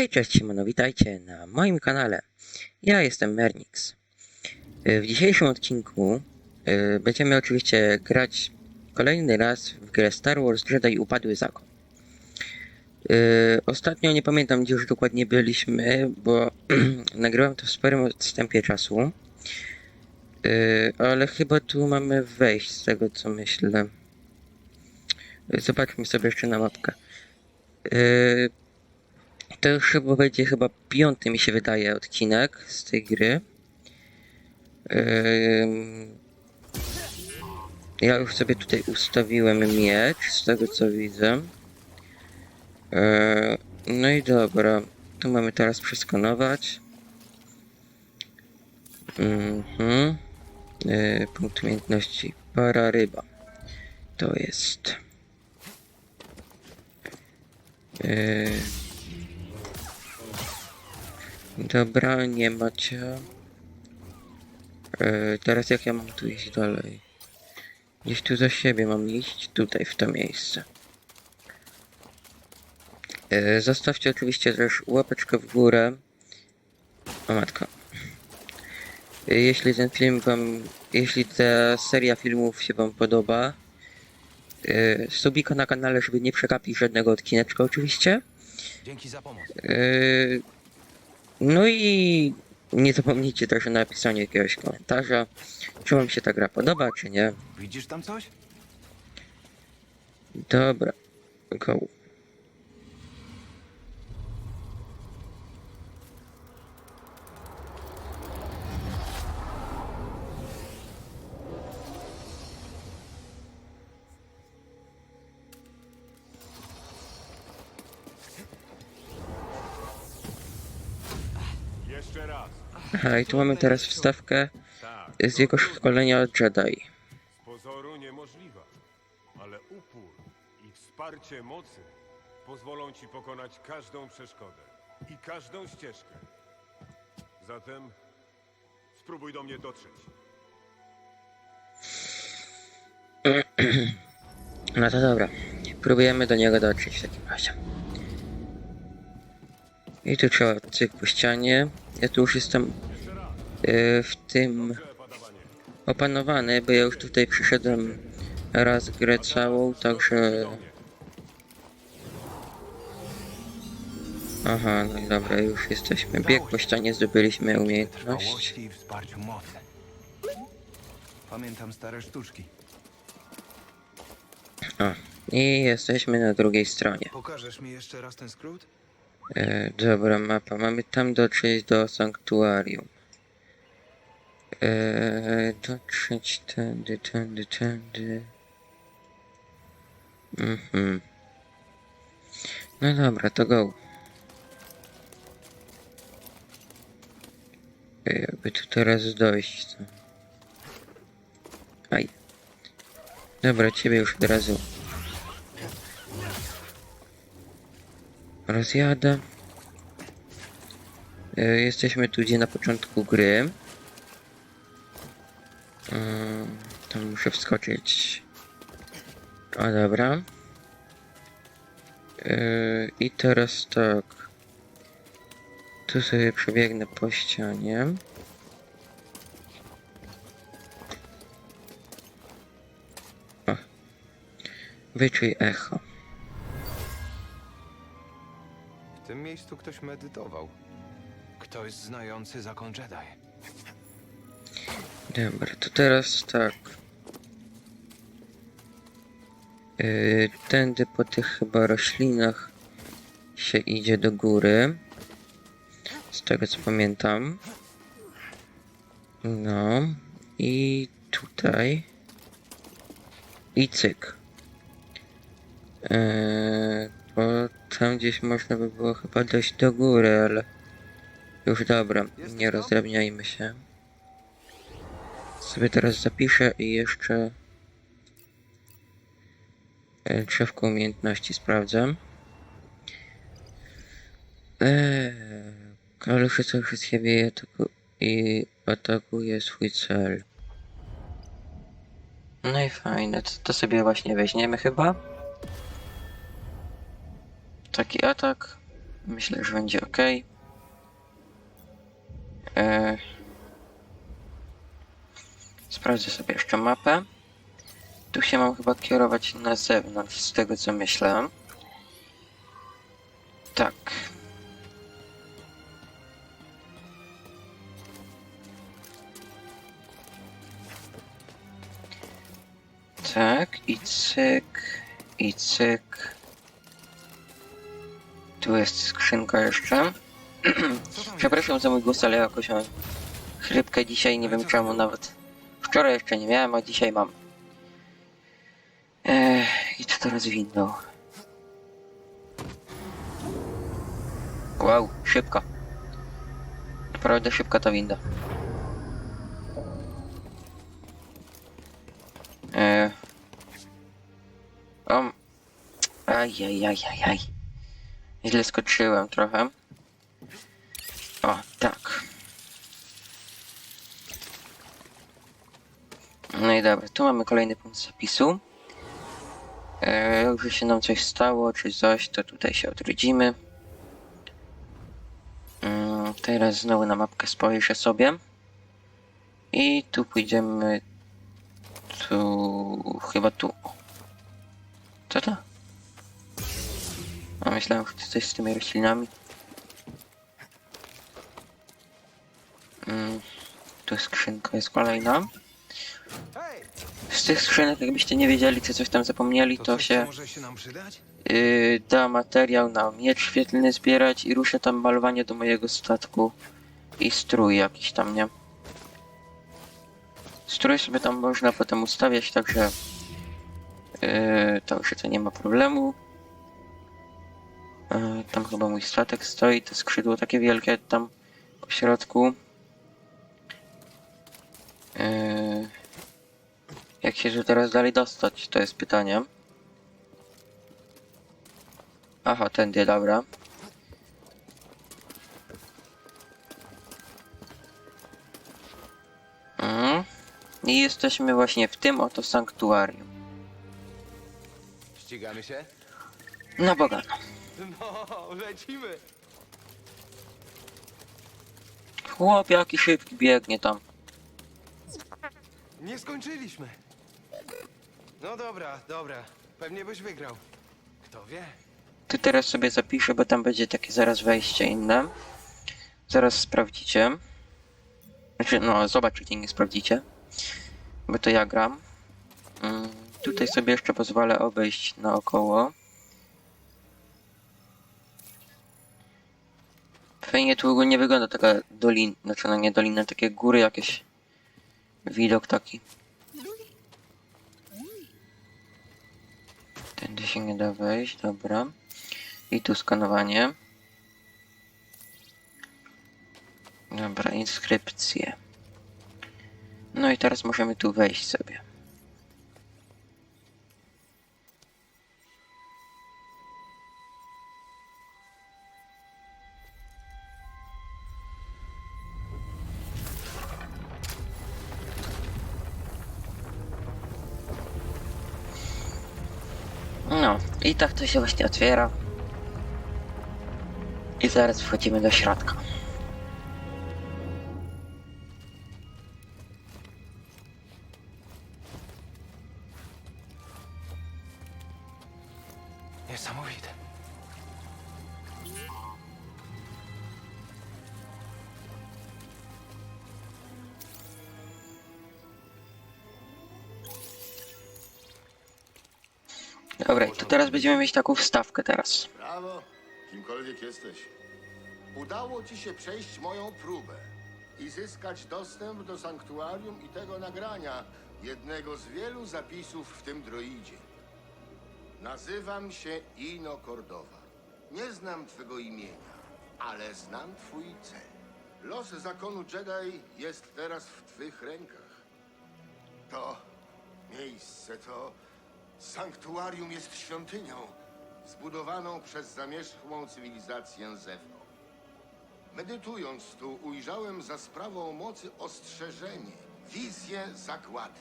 Hej, cześć, siemano, witajcie na moim kanale. Ja jestem Mernix. Y, W dzisiejszym odcinku y, będziemy oczywiście grać kolejny raz w grę Star Wars Jedi Upadły Zakon. Y, Ostatnio nie pamiętam gdzie już dokładnie byliśmy, bo nagrałem to w sporym odstępie czasu. Ale chyba tu mamy wejść z tego co myślę. Zobaczmy sobie jeszcze na mapkę. To już chyba będzie chyba piąty mi się wydaje odcinek z tej gry. Ja już sobie tutaj ustawiłem miecz z tego co widzę. Yy, No i dobra, tu mamy teraz przeskonować. Mhm. Yy, Punkt umiejętności para ryba. To jest. Yy, Dobra, nie macie. E, teraz jak ja mam tu iść dalej? Gdzieś tu za siebie mam iść, tutaj w to miejsce. E, zostawcie oczywiście też łapeczkę w górę. O matko. E, jeśli ten film wam, jeśli ta seria filmów się wam podoba, e, subika na kanale, żeby nie przegapić żadnego odcineczka oczywiście. Dzięki za pomoc. Yy, No i nie zapomnijcie też o napisaniu jakiegoś komentarza, czy wam się ta gra podoba, czy nie. Widzisz tam coś? Dobra, go. I tu mamy teraz wstawkę z jego szkolenia Jedi. z pozoru niemożliwa, ale upór i wsparcie mocy pozwolą ci pokonać każdą przeszkodę i każdą ścieżkę. Zatem spróbuj do mnie dotrzeć. No to dobra, próbujemy do niego dotrzeć w takim razie. I tu trzeba cyk po ścianie. Ja tu już jestem w tym opanowany, bo ja już tutaj przyszedłem raz grę całą, także... Aha, no i dobra, już jesteśmy. Bieg po ścianie, zdobyliśmy umiejętność. I wsparciu mocy. Pamiętam stare sztuczki. O, i jesteśmy na drugiej stronie. Pokażesz mi jeszcze raz ten skrót? E, dobra, mapa. Mamy tam dotrzeć do sanktuarium. E, dotrzeć tędy, tędy, tędy. Mhm. No dobra, to go. E, Jakby tu teraz dojść. To... Aj. Dobra, ciebie już od razu rozjadę. E, Jesteśmy tu gdzie na początku gry. Tam muszę wskoczyć. A dobra. E, I teraz tak. Tu sobie przebiegnę po ścianie. O. Wyczuj echo. W tym miejscu ktoś medytował. Ktoś znający zakon Jedi. Dobra, to teraz tak. Yy, tędy po tych chyba roślinach się idzie do góry. Z tego co pamiętam. No. I tutaj. I cyk. Yy, bo tam gdzieś można by było chyba dojść do góry, ale już dobra, nie rozdrabniajmy się. Sobie teraz zapiszę i jeszcze e, drzewko umiejętności sprawdzę. Eee, kaluszy co przy siebie ataku i atakuje swój cel. No i fajne, to, to sobie właśnie weźmiemy chyba. Taki atak. Myślę, że będzie ok. E... Sprawdzę sobie jeszcze mapę. Tu się mam chyba kierować na zewnątrz, z tego co myślę. Tak. Tak, i cyk, i cyk. Tu jest skrzynka jeszcze. Przepraszam za mój głos, ale jakoś mam chrypkę dzisiaj, nie wiem czemu nawet. Wczoraj jeszcze nie miałem, a dzisiaj mam. Ech, I co teraz windą? Wow, szybko. Naprawdę szybka ta winda. Eee. O. Ajajajajaj. Źle skoczyłem trochę. O, tak. No i dobra, tu mamy kolejny punkt zapisu. E, jakby się nam coś stało, czy coś, to tutaj się odrodzimy. Mm, teraz znowu na mapkę spojrzę sobie. I tu pójdziemy... Tu... chyba tu. Co to? A myślałem, że coś z tymi roślinami. Mm, tu skrzynka jest kolejna. Z tych skrzynek, jakbyście nie wiedzieli, czy coś tam zapomnieli, To, coś, się może się nam przydać? yy, da materiał na miecz świetlny zbierać i ruszę tam malowanie do mojego statku i strój jakiś tam, nie? Strój sobie tam można potem ustawiać, także yy, także to nie ma problemu. Yy, tam chyba mój statek stoi, to skrzydło takie wielkie tam po środku. Yy, jak się tu teraz dalej dostać, to jest pytanie. Aha, tędy, dobra. Mm. I jesteśmy właśnie w tym oto sanktuarium. Ścigamy się? No bogano. No, lecimy! Chłop jaki szybki biegnie tam. Nie skończyliśmy. No dobra, dobra. Pewnie byś wygrał. Kto wie? Ty teraz sobie zapiszę, bo tam będzie takie zaraz wejście inne. Zaraz sprawdzicie. Znaczy, no, zobaczycie, nie sprawdzicie. Bo to ja gram. Mm, tutaj sobie jeszcze pozwolę obejść naokoło. Fajnie tu ogólnie wygląda taka dolina, znaczy no nie dolina, takie góry jakieś. Widok taki. Tędy się nie da wejść, dobra. I tu skanowanie. Dobra, inskrypcje. No i teraz możemy tu wejść sobie. I tak to się właśnie otwiera. I zaraz wchodzimy do środka. Dobra, to teraz będziemy mieć taką wstawkę teraz. Brawo, kimkolwiek jesteś. Udało ci się przejść moją próbę i zyskać dostęp do sanktuarium i tego nagrania, jednego z wielu zapisów w tym droidzie. Nazywam się Ino Cordowa. Nie znam twego imienia, ale znam twój cel. Los zakonu Jedi jest teraz w twych rękach. To miejsce, to sanktuarium jest świątynią zbudowaną przez zamierzchłą cywilizację Zewno. Medytując tu, ujrzałem za sprawą mocy ostrzeżenie, wizję zagłady.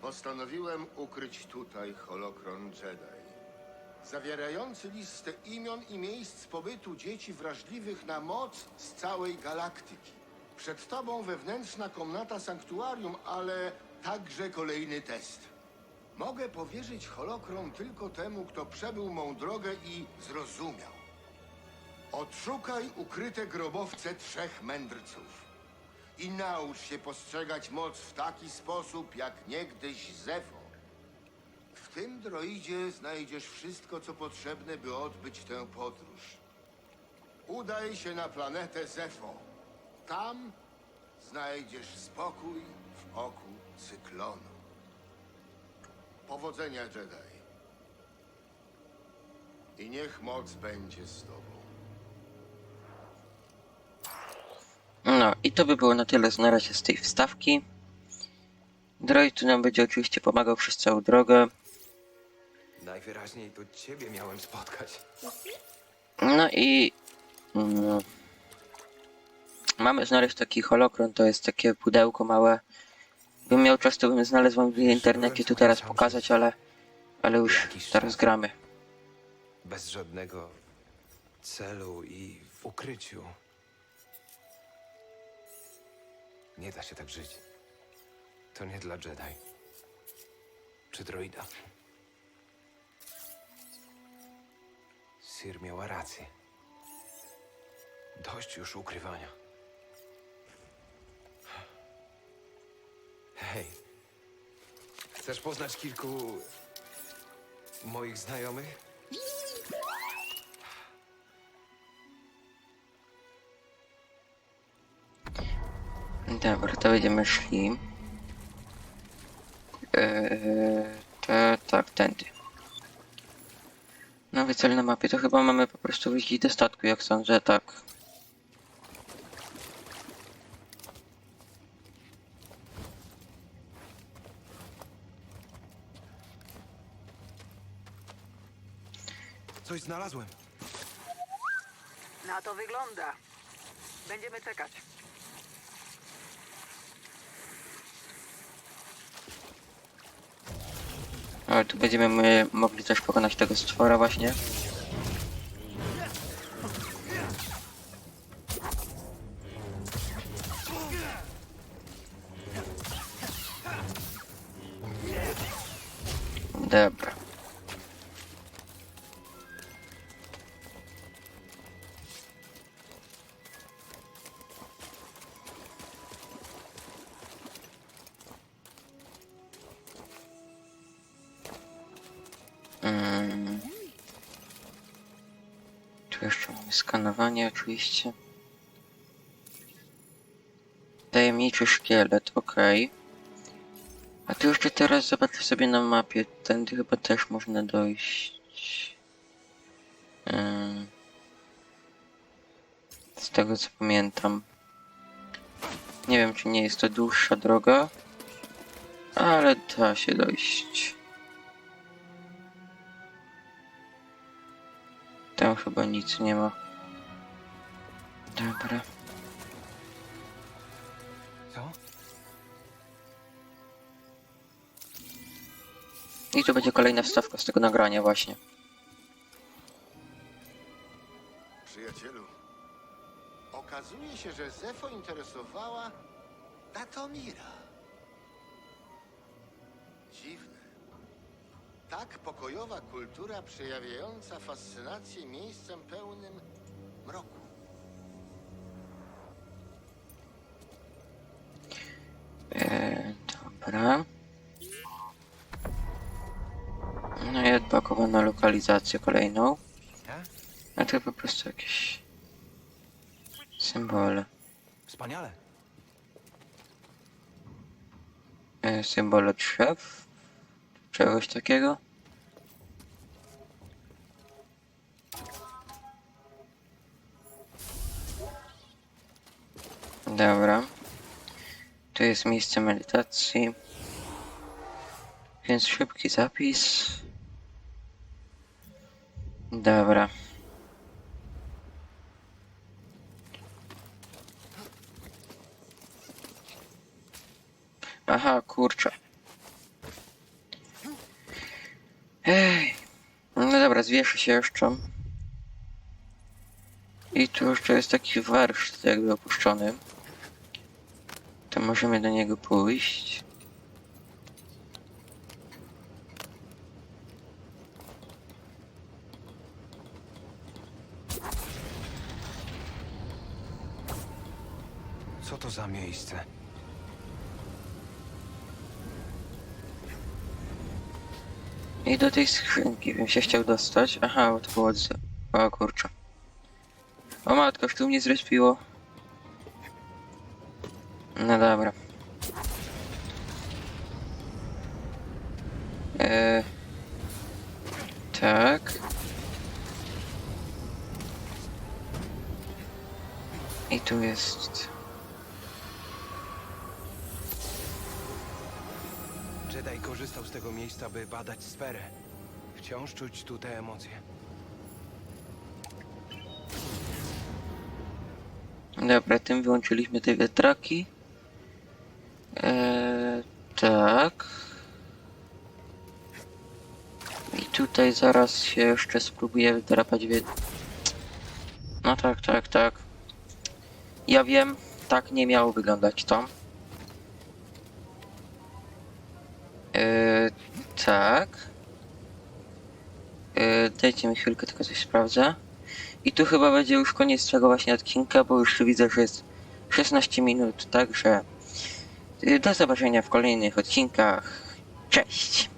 Postanowiłem ukryć tutaj holokron Jedi. zawierający listę imion i miejsc pobytu dzieci wrażliwych na moc z całej galaktyki. Przed tobą wewnętrzna komnata sanktuarium, ale także kolejny test. Mogę powierzyć holokron tylko temu, kto przebył mą drogę i zrozumiał. Odszukaj ukryte grobowce trzech mędrców i naucz się postrzegać moc w taki sposób, jak niegdyś Zefo. W tym droidzie znajdziesz wszystko, co potrzebne, by odbyć tę podróż. Udaj się na planetę Zefo. Tam znajdziesz spokój w oku cyklonu. Powodzenia, Jedi. I niech moc będzie z tobą. No i to by było na tyle z na razie z tej wstawki. Droid tu nam będzie oczywiście pomagał przez całą drogę. Najwyraźniej to ciebie miałem spotkać. No i mm, mamy znaleźć taki holokron, to jest takie pudełko małe. Bym miał czas, to bym znalazł wam w internecie tu teraz pokazać, ale, ale już teraz gramy. Bez żadnego celu i w ukryciu. Nie da się tak żyć. To nie dla Jedi. Czy droida. Sir miała rację. Dość już ukrywania. Chcesz poznać kilku moich znajomych? Dobra, to będziemy szli. Eee, to, tak, tędy. Nowy cel na mapie, to chyba mamy po prostu wyjść do statku, jak sądzę, tak. Coś znalazłem. Na to wygląda. Będziemy czekać. Ale tu będziemy my mogli też pokonać tego stwora właśnie. Tu jeszcze mamy skanowanie oczywiście. Tajemniczy szkielet, ok. A tu jeszcze teraz zobaczę sobie na mapie. Tędy chyba też można dojść. Z tego co pamiętam. Nie wiem czy nie jest to dłuższa droga. Ale da się dojść. Tam chyba nic nie ma. Dobra. Co? I to będzie kolejna wstawka z tego nagrania właśnie. Przyjacielu, okazuje się, że Zefo interesowała Datomira. Tak pokojowa kultura przejawiająca fascynację miejscem pełnym mroku. Eee, dobra. No i odblokowana lokalizację kolejną. A to po prostu jakieś symbole. Wspaniale. E, symbole drzew. Czegoś takiego. Dobra. Tu jest miejsce medytacji. Więc szybki zapis. Dobra. Aha, kurczę. Ej. No dobra, zwierzę się jeszcze. I tu jeszcze jest taki warsztat jakby opuszczony. To możemy do niego pójść. Co to za miejsce? I do tej skrzynki bym się chciał dostać. Aha, bo to było... z- O kurczę. O matko, już tu mnie zrespiło. No dobra. Eee, tak. I tu jest... Jedi korzystał z tego miejsca, by badać sferę. Wciąż czuć tu te emocje. Dobra, tym wyłączyliśmy te wiatraki. Tutaj zaraz się jeszcze spróbuję wydrapać wie... No tak, tak, tak. Ja wiem, tak nie miało wyglądać to. Eee, tak. Eee, dajcie mi chwilkę, tylko coś sprawdzę. I tu chyba będzie już koniec tego właśnie odcinka, bo już widzę, że jest 16 minut, także y, do zobaczenia w kolejnych odcinkach. Cześć!